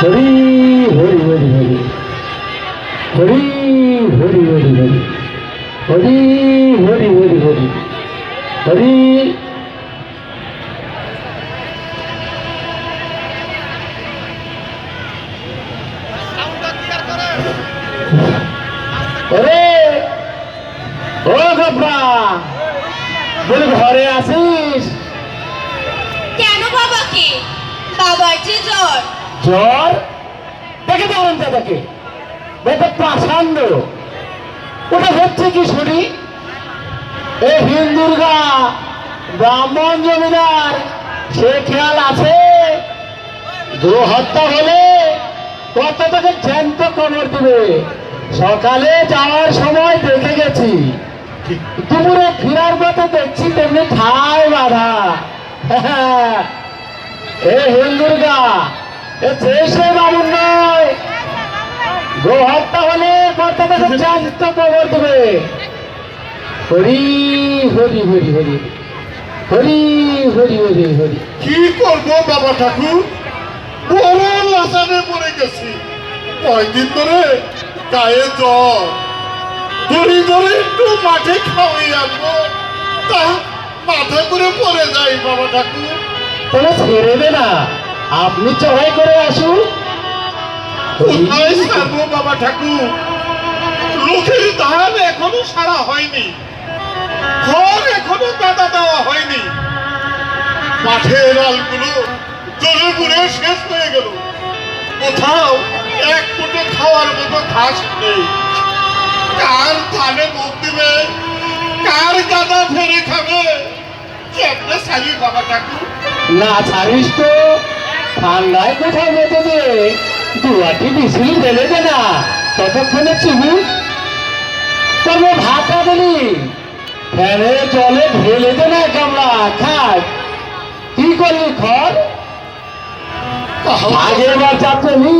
হরি হরি হরি হরি হরি হরি হরি হরি হরি হরি হরি হরি হরি প্রাসান্দ ওটা হচ্ছে কি শুনি? এ হিন্দুর্গা ব্রাহ্মণ জমিদার, সে খেয়াল আছে? হত্যা হলে কত তাকে জ্যান্ত কবর দিবে। সকালে যাওয়ার সময় দেখে গেছি। দুপুরে ফিরার পথে দেখছি তেমনি ঠাই বাধা। এ হিন্দুর্গা এ সে বামুন নয় গো হত্যা হলে কত তাকে জ্যান্ত কবর দেবে হরি হরি হরি হরি হরি হরি হরি হরি কি করব বাবা ঠাকুর? বড় লাসানে পড়ে গেছি কয়েকদিন ধরে গায়ে জ্বর ধরে ধরে একটু মাঠে খাওয়াই আনব তা মাথা করে পড়ে যাই বাবা ঠাকুর তাহলে ছেড়ে না। আপনি চড়াই করে আসুন। কোথায় বাবা ঠাকুর লোকের ধান এখনও সারা হয়নি। ঘর এখনও কাদা দেওয়া হয়নি। মাঠের আলগুলো জলে পুড়ে শেষ হয়ে গেল। কোথাও এক ফুটে খাওয়ার মতো ঘাস নেই। কার ধানে মুখ দিবে? কার গাদা ফেরে খাবে? কেমনে সারি বাবা ঠাকুর? না ছাড়িস তো। ঠান্ডায় কোথাও বেঁধে দে। দুয়াটি বিসিল ফেলে দে না? ততক্ষণে চিবু তবে ভাতা দিলি ফ্যানে জলে ঢেলে দে না গামলা খাট। কি করলি খড়? আগের বার চাপনি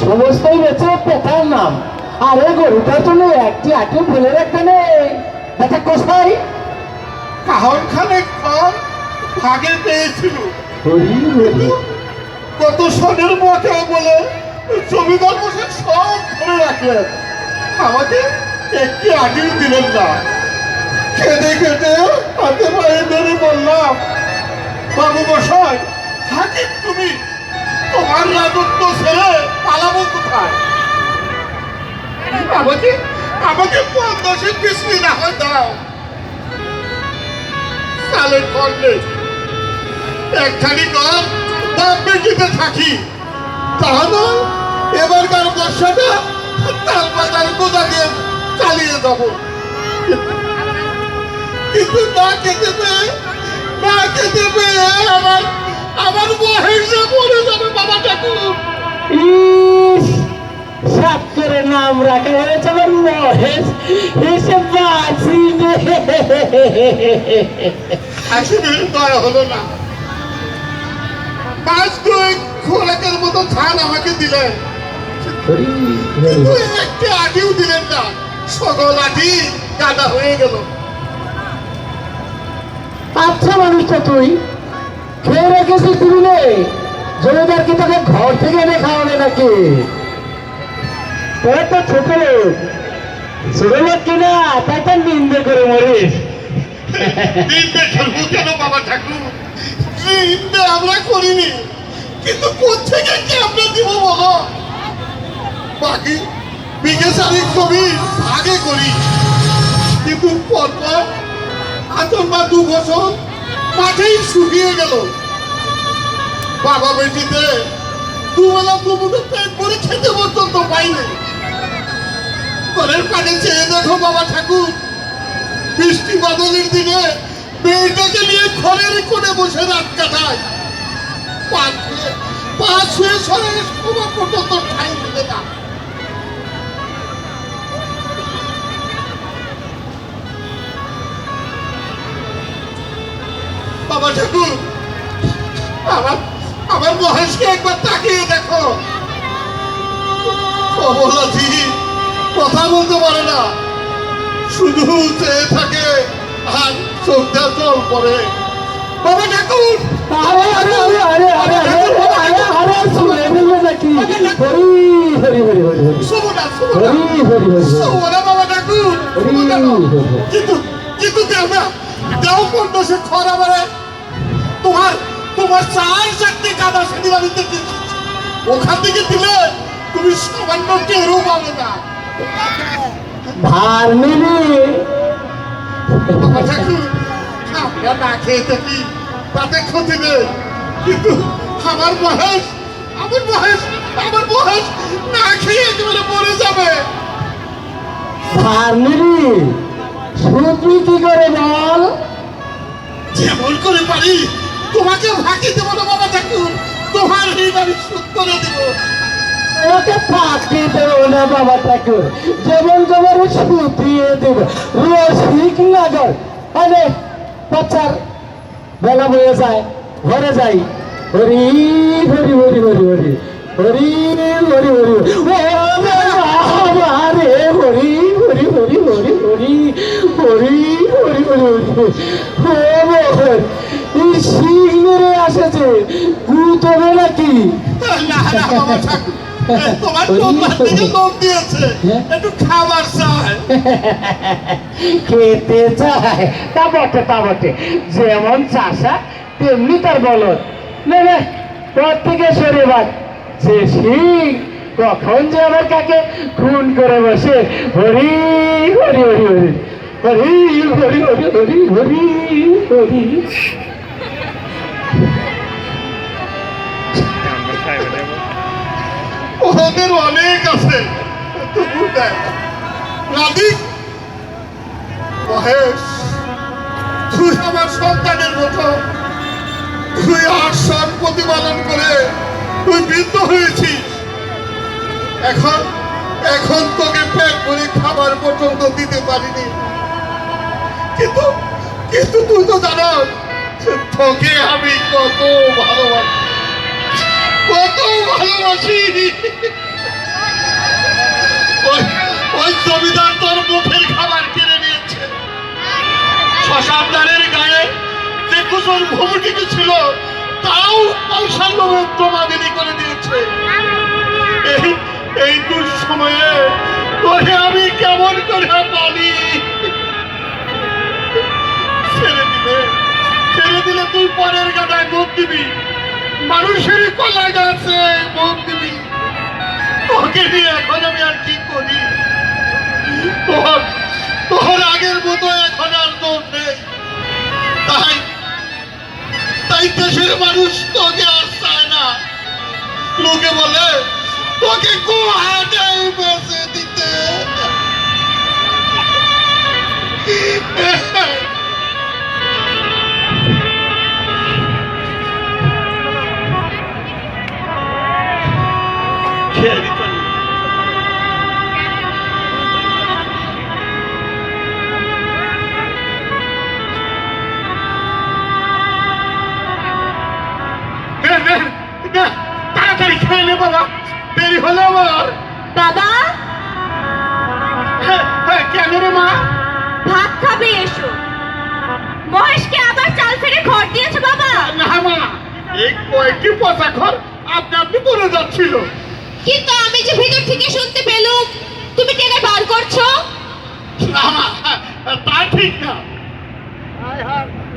সমস্তই বেঁচে পেতার নাম। আরে গরুটার জন্য একটি আটি ফেলে রাখতে নেই। দেখা কোথায়? কাহন খানে কম ভাগে পেয়েছিল। হরি হরি। কত সনের বকে বলে? জমিদার বসে সব ধরে রাখলেন। আমাকে একটি আটিও দিলেন না। কেঁদে কেঁদে হাতে পায়ে ধরে বললাম, বাবু মশাই, হাকিম তুমি, তোমার রাজত্ব ছেড়ে পালাবো কোথায়? আমাকে আমাকে পঞ্চাশের কিস্তি না হয়, দাও। ফল নেই। একখানি কর বেশিতে থাকি। তাহলে এবারকার বর্ষাটা তাল বাজার কোথা দিয়ে চালিয়ে যাব? কিন্তু না খেতে পেয়ে না খেতে পেয়ে আমার আমার মহেশে পড়ে যাবে বাবা ঠাকুর। ইস, সাত করে নাম রাখা। হয়েছে আমার মহেশ। এসে বাঁচি আসলে দয়া হলো না। পাঁচ দুই খোরাকের মতো ধান আমাকে দিলেন। কিন্তু একটি আটিও দিলেন না। সকল আটি কাদা হয়ে গেল। আচ্ছা মানুষটা তুই। খেয়ে রেখেছিস তুমি নে জমিদার কি তোকে ঘর থেকে এনে খাওয়াবে নাকি? তোরা তো ছোট লোক। ছোট লোক কিনা তাই তো নিন্দে করে মরিস। নিন্দে খেলব কেন বাবা ঠাকুর? নিন্দে আমরা করিনি। কিন্তু কোথেকে কি আমরা দিব বলো? বাকি বিঘে জমি ভাগে করি। কিন্তু পরপর আচর বা দু বছর মাঠেই শুকিয়ে গেল। বাবা বেটিতে দুবেলা দুপুরে পেট করে খেতে পর্যন্ত পাইনি। ঘরের পানে চেয়ে দেখো বাবা ঠাকুর, বৃষ্টি বাদলের দিনে মেয়েটাকে নিয়ে ঘরের কোণে বসে রাত কাটায়। ঠাই দিলে না। বাবা ঠাকুর, আমার আমার মহেশকে একবার তাকিয়ে দেখো। কথা বলতে পারে না। শুধু চেয়ে থাকে। ভাই চোখ দিয়ে জল পড়ে বাবা ঠাকুর আরে আরে আরে আরে আরে আরে আরে শুনে নিলে নাকি হরি হরি হরি হরি হরি শুভনা শুভনা হরি হরি হরি শুভনা বাবা ঠাকুর কিন্তু কিন্তু দেবনা দেও পর্যন্ত সে খরা বাড়ে তোমার তোমার চার চারটে কাদা সেটি বাড়িতে ওখান থেকে দিলে তুমি সামান্য কেউ পাবে না ভার নিলে বাবা ঠাকুর আমরা না খেয়ে থাকি তাতে ক্ষতি নেই। কিন্তু আমার বয়স আমার বয়স আমার বয়স না খেয়ে একেবারে মরে যাবে। ধার নিবি কি করে বল? যেমন করে পারি তোমাকে ফাঁকি দেবো না বাবা ঠাকুর তোমার ঋণ আমি শোধ করে দেবো। ওকে ফাঁকি দেবো না বাবা ঠাকুর যেমন তোমার শুধিয়ে দেব। রসিক নগর। আরে, বাচ্চার বেলা বয়ে যায়, ঘরে যাই। হরি হরি হরি হরি হরি। হরি হরি হরি। ও বাবা রে, হরি হরি হরি হরি হরি। হরি হরি হরি হরি। এই সিংহরে আসেছে। গুতবে নাকি? তোমার তোমার দিকে লোক দিয়েছে একটু খাবার চাই। খেতে চায় তা বটে তা বটে। যেমন চাষা তেমনি তার বলদ। পর থেকে সরে বাদ। সে কখন যে আমার কাকে খুন করে বসে। হরি হরি হরি। হরি হরি হরি হরি হরি হরি হরি। ওদের অনেক আছে। মহেশ, তুই আমার সন্তানের মতো। প্রতিপালন করে তুই এখন এখন তোকে খাবার পর্যন্ত দিতে পারিনি। কিন্তু কিন্তু তুই তো জানাস তোকে আমি কত ভালোবাসি। কত ভালোবাসি। ওই জমিদার তোর মুখের খাবার কিনে নিয়েছে। শ্মশানদারের গায়ে যে কুসুর ভূমিটি ছিল, তাও পয়সার লোভে করে দিয়েছে। এই দুঃসময়ে তোরে আমি কেমন করে পালি? ছেড়ে দিলে ছেড়ে দিলে তুই পরের গাদায় মুখ দিবি। মানুষের কলা গাছে আমি আর করি? তোর আগের মতো এখন আর নেই। তাই তাই দেশের মানুষ তোকে না। লোকে বলে, তোকে দিতে দেরি হলো বাবা। হ্যাঁ, হ্যাঁ, কেন রে মা? ভাত খাবে এসো। মহেশকে আবার চাল ফেলে ঘর দিয়েছ বাবা। না মা এই কয়েকটি পচা ঘর আপনি আপনি করে যাচ্ছিল। কিন্তু আমি যে ভিতর থেকে শুনতে পেলুম তুমি টেনে বার করছ। না মা তা ঠিক না।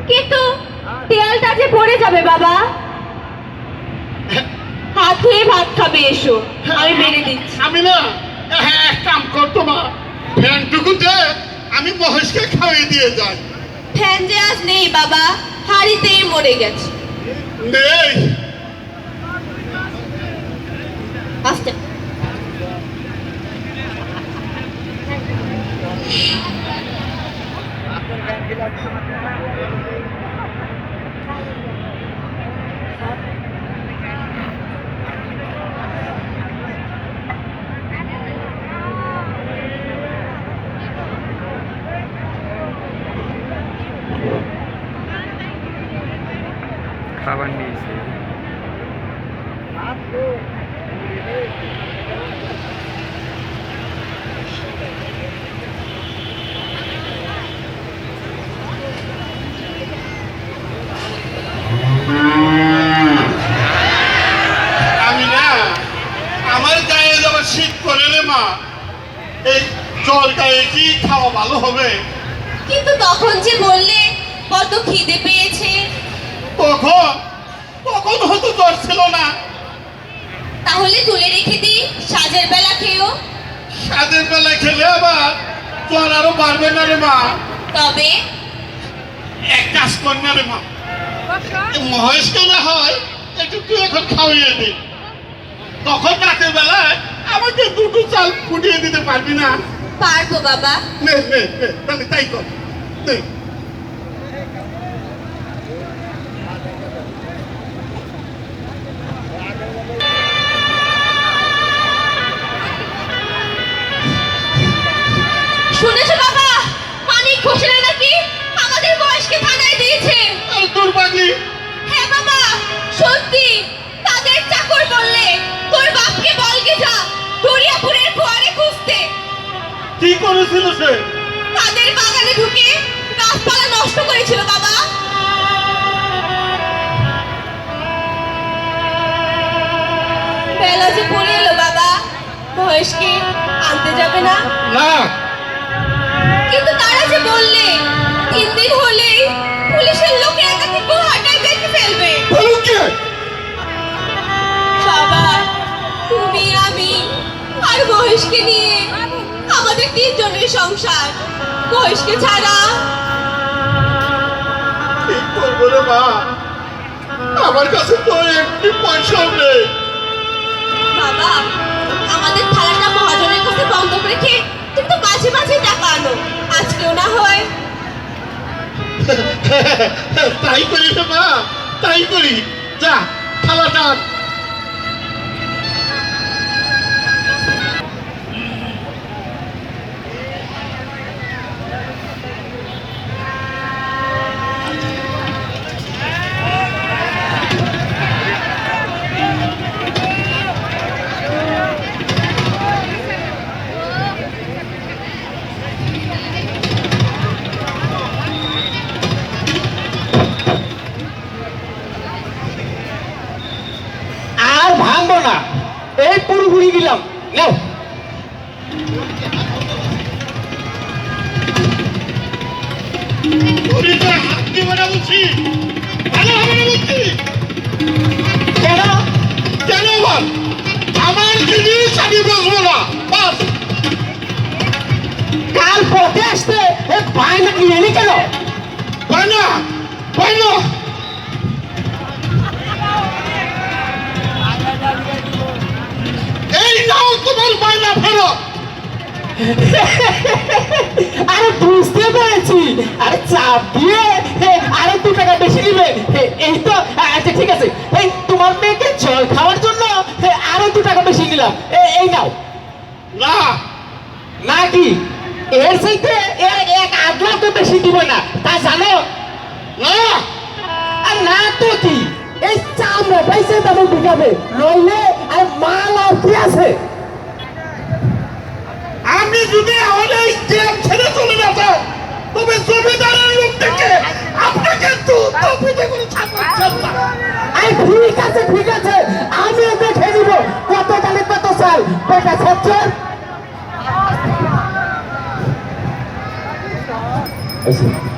কিন্তু তেলটা যে পড়ে যাবে বাবা। হাত ভাত খাবে এসো। আমি মেরে দিচ্ছি। আমি না হ্যাঁ এক কাম করতো মা ফ্যানটুকু দে আমি মহেশকে খাইয়ে দিয়ে যাই। ফ্যান যে আজ নেই বাবা হাড়িতেই মরে গেছে। নেই। আস্তে আমার গায়ে যাবার শীত করে রে মা এই জ্বর গায়ে কি খাওয়া ভালো হবে? কিন্তু তখন যে বললে কত খিদে পেয়েছে। তখন তখন হয়তো জ্বর ছিল না। তাহলে তুলে রেখে দিই সাজের বেলা খেয়েও। সাজের বেলা খেলে আবার জ্বর আরও বাড়বে না রে মা। তবে? এক কাজ কর না রে মা। মহেশকে না হয় একটু তুই এখন খাওয়াই দিই তখন রাতের বেলায় আমাকে দুটো চাল ফুটিয়ে দিতে পারবি না। পারব বাবা। নে নে নে তাহলে তাই কর। নে। করেছিল সে? তাদের বাগানে ঢুকে গাছপালা নষ্ট করেছিল বাবা। বেলা যে পড়ে এলো বাবা। মহেশকে আনতে যাবে না? না। তিনজনের সংসার মহেশকে ছাড়া। কি করব রে মা আমার কাছে তো একটি পয়সাও নেই। বাবা আমাদের থালাটা মহাজনের কাছে বন্ধক রেখে তুমি তো মাঝে মাঝে টাকা আনো আজকেও না হয়। তাই করি রে মা তাই করি। যা থালাটা এ বায়না কিনে? এলি কেন হয় না। এই নাও তোমার বায়না ফেরত। আরে বুঝতে পেরেছি। আরে চাপ দিয়ে আরে দু টাকা বেশি এ, এই তো আচ্ছা ঠিক আছে। এই তোমার মেয়েকে জল খাওয়ার জন্য আরও দু টাকা বেশি নিলাম। এই নাও। না। নাকি এর সাথে এর তো বেশি দিব না। তা জানো? না? আর না তো কি? এই চামড়া পয়সা দামে বিকাবে। নইলে আর মাল আর কি আছে? আমি যদি এই গ্রাম ছেড়ে চলে না যাই তবে জমিদারের লোক থেকে আপনাকে তো তপিতে করে ছাড়তে না। আরে ঠিক আছে ঠিক আছে। আমিও দেখে নিব। কত দামে কত চাল বেটা সচ্চর Gracias.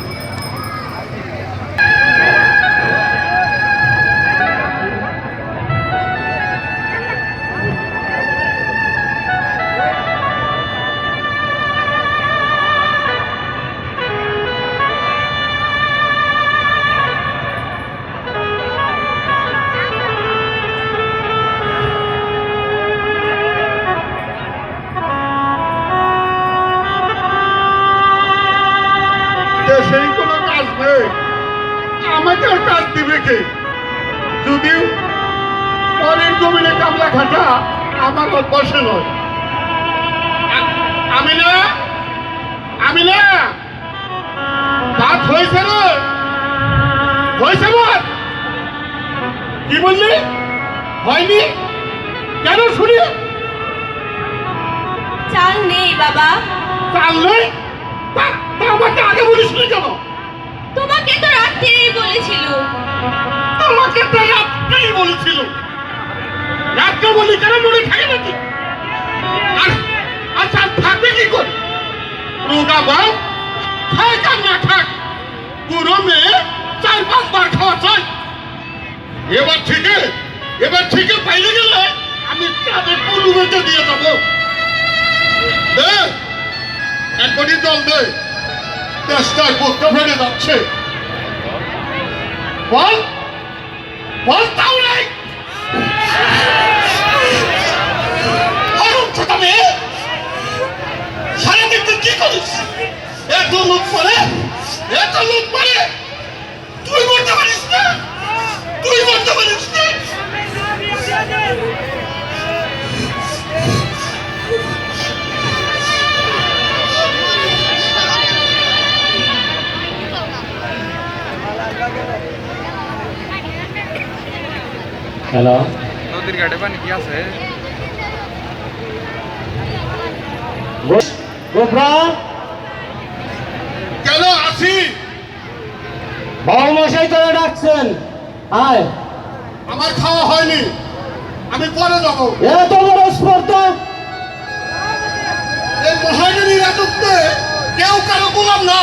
কি বললি? হয়নি? কেন শুনি? চাল নেই বাবা। চাল নেই? আমাকে আগে বলিস নি কেন? তোমাকে তো রাত্রেই বলেছিল। তোমাকে তো রাত্রেই বলেছিল। রাত্রে বলি কেন মনে থাকে নাকি? আর আচ্ছা থাকবে কি করে? রোগা বাপ থাক কার না খাক পুরো মেয়ে চার পাঁচবার খাওয়া চাই। এবার থেকে এবার থেকে পাইলে গেলে আমি চাঁদে পলু বেঁচে দিয়ে যাব। দে কোটি জল দে। দেশটার বুকটা ফেলে যাচ্ছে। বল বল তাও নাই সারাদিন তুই কি করিস? এত লোক পরে এত লোক পরে তুই মরতে পারিস না। তুই পারিস হ্যালো নদীর ঘাটে পানি কি আছে? গোপরা কেন আসি? বাবু মশাই তোরা ডাকছেন। আয়। আমার খাওয়া হয়নি। আমি পরে যাব। এত বড় স্পর্ধা। এই মহাজনী রাজত্বে কেউ কারও গোলাম না।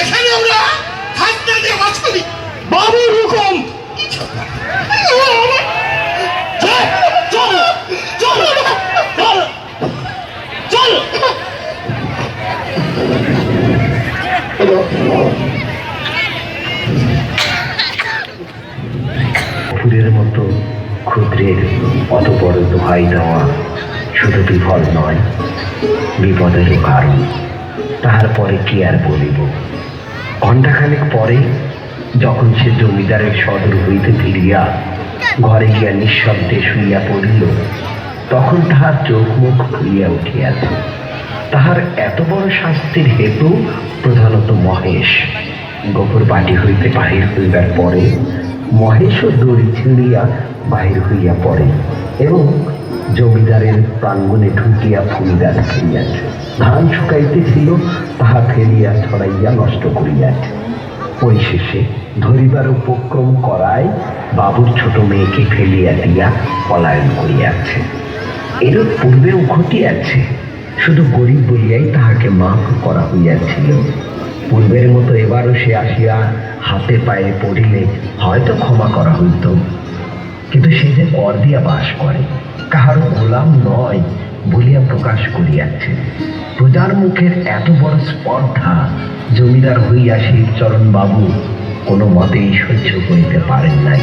এখানে আমরা হাত না দিয়ে বাস করি বাবুর হুকুম চল চল চল চল। ফুলের মতো ক্ষুদ্রের অত বড় দোহাই দেওয়া শুধু বিফল নয় বিপদেরও কারণ। তাহার পরে কি আর বলিব? ঘণ্টাখানেক পরে যখন সে জমিদারের সদর হইতে ফিরিয়া ঘরে গিয়া নিঃশব্দে শুইয়া পড়িল, তখন তাহার চোখ মুখ খুলিয়া উঠিয়াছে। তাহার এত বড় শাস্তির হেতু প্রধানত মহেশ। গোবর বাটি হইতে বাহির হইবার পরে মহেশও দড়ি ছিঁড়িয়া বাহির হইয়া পড়ে এবং জমিদারের প্রাঙ্গণে ঢুকিয়া ফুলগাছ ফেলিয়াছে ধান শুকাইতেছিল, তাহা ফেলিয়া ছড়াইয়া নষ্ট করিয়াছে। পরিশেষে ধরিবার উপক্রম করায় বাবুর ছোট মেয়েকে ফেলিয়া দিয়া পলায়ন করিয়াছে। এরূপ পূর্বেও ঘটিয়াছে, শুধু গরিব বলিয়াই তাহাকে মাফ করা হইয়াছিল। পূর্বের মতো এবারও সে আসিয়া হাতে পায়ে পড়িলে হয়তো ক্ষমা করা হইত। কিন্তু সে যে কর দিয়া বাস করে, কাহারও গোলাম নয় বলিয়া প্রকাশ করিয়াছে। প্রজার মুখের এত বড় স্পর্ধা জমিদার হইয়া শিবচরণ বাবু কোনো মতেই সহ্য করিতে পারেন নাই।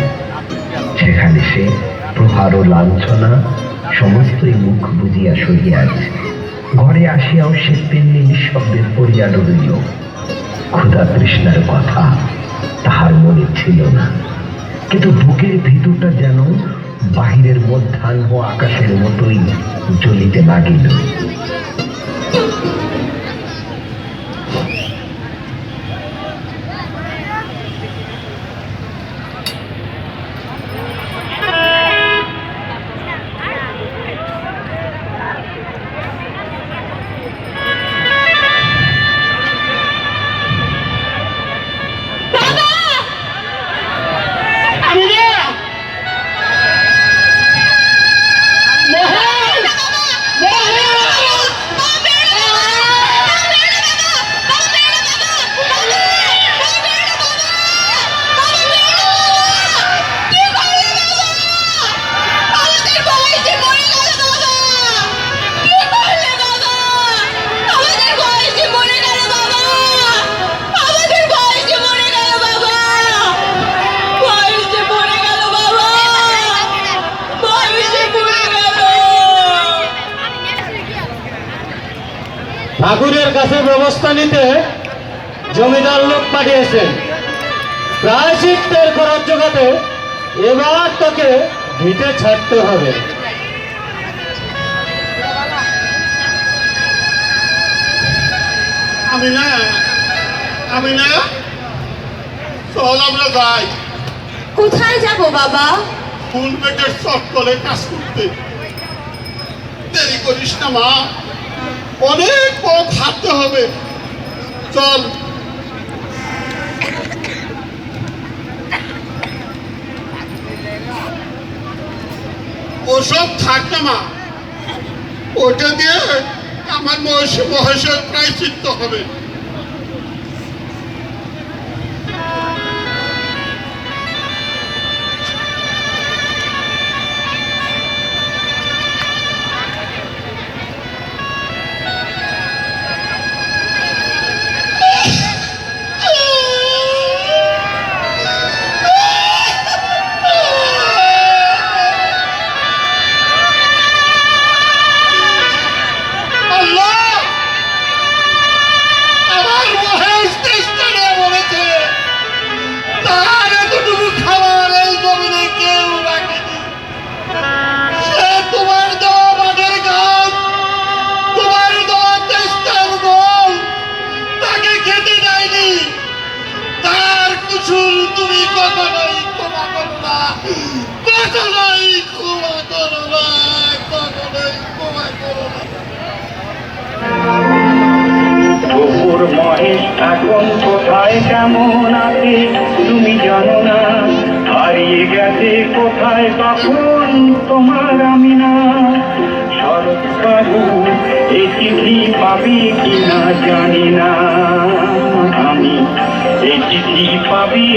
সেখানে সে প্রহার ও লাঞ্ছনা সমস্তই মুখ বুঝিয়া সহিয়াছে ঘরে আসিয়াও সে তেমনি নিঃশব্দে পড়িয়া রইল ক্ষুধা তৃষ্ণার কথা তাহার মনে ছিল না। কিন্তু বুকের ভিতরটা যেন বাহিরের মধ্যাহ্ন আকাশের মতোই জ্বলিতে লাগিল। ব্যবস্থা নিতে জমিদার লোক পাঠিয়েছেন প্রায় চিত্তের খরচ জোগাতে এবার তোকে ভিটে ছাড়তে হবে। আমি না আমি না চল আমরা যাই। কোথায় যাব বাবা? ফুল বেটের শখ করে কাজ করতে। দেরি করিস না মা। অনেক পথ হাঁটতে হবে। চল। ওসব থাক না ওটা দিয়ে আমার মহর্ষি প্রায় চিত্ত হবে। প্রভুর মহেশ এখন কোথায় কেমন আছে তুমি জানো না হারিয়ে গেছে কোথায় তখন তোমার আমি না বাবু এ চিঠি পাবি কিনা জানি না আমি এ চিঠি পাবি